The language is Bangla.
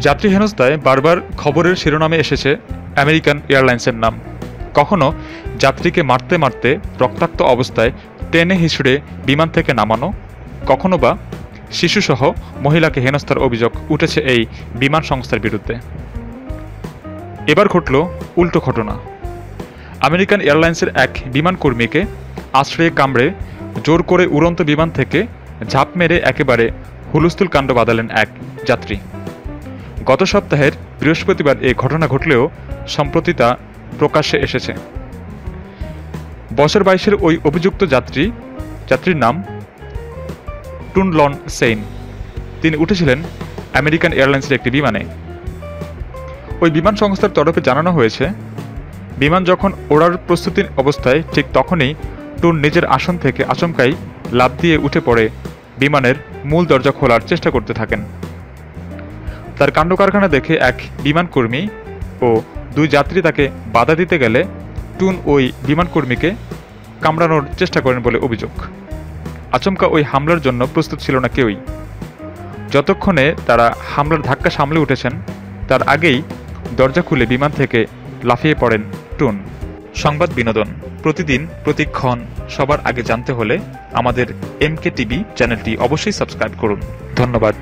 যাত্রী হেনস্থায় বারবার খবরের শিরোনামে এসেছে আমেরিকান এয়ারলাইন্সের নাম। কখনো যাত্রীকে মারতে মারতে রক্তাক্ত অবস্থায় টেনে হিসড়ে বিমান থেকে নামানো, কখনো বা শিশুসহ মহিলাকে হেনস্থার অভিযোগ উঠেছে এই বিমান সংস্থার বিরুদ্ধে। এবার ঘটল উল্টো ঘটনা। আমেরিকান এয়ারলাইন্সের এক বিমান কর্মীকে আশ্রয়ে কামড়ে জোর করে উড়ন্ত বিমান থেকে ঝাঁপ মেরে একেবারে হুলস্থুল কাণ্ড বাঁধালেন এক যাত্রী। গত সপ্তাহের বৃহস্পতিবার এ ঘটনা ঘটলেও সম্প্রতি তা প্রকাশ্যে এসেছে। বছর বাইশের ওই অভিযুক্ত যাত্রী, যাত্রীর নাম টুনলন সেইন। তিনি উঠেছিলেন আমেরিকান এয়ারলাইন্সের একটি বিমানে। ওই বিমান সংস্থার তরফে জানানো হয়েছে, বিমান যখন ওড়ার প্রস্তুতির অবস্থায় ঠিক তখনই টুন নিজের আসন থেকে আচমকাই লাফ দিয়ে উঠে পড়ে বিমানের মূল দরজা খোলার চেষ্টা করতে থাকেন। তার কাণ্ড কারখানা দেখে এক বিমান কর্মী ও দুই যাত্রী তাকে বাধা দিতে গেলে টুন ওই বিমান কর্মীকে কামড়ানোর চেষ্টা করেন বলে অভিযোগ। আচমকা ওই হামলার জন্য প্রস্তুত ছিল না কেউই। যতক্ষণে তারা হামলার ধাক্কা সামলে উঠেছেন, তার আগেই দরজা খুলে বিমান থেকে লাফিয়ে পড়েন টুন। সংবাদ বিনোদন, প্রতিদিন, প্রতিক্ষণ, সবার আগে জানতে হলে আমাদের এমকে টিভি চ্যানেলটি অবশ্যই সাবস্ক্রাইব করুন। ধন্যবাদ।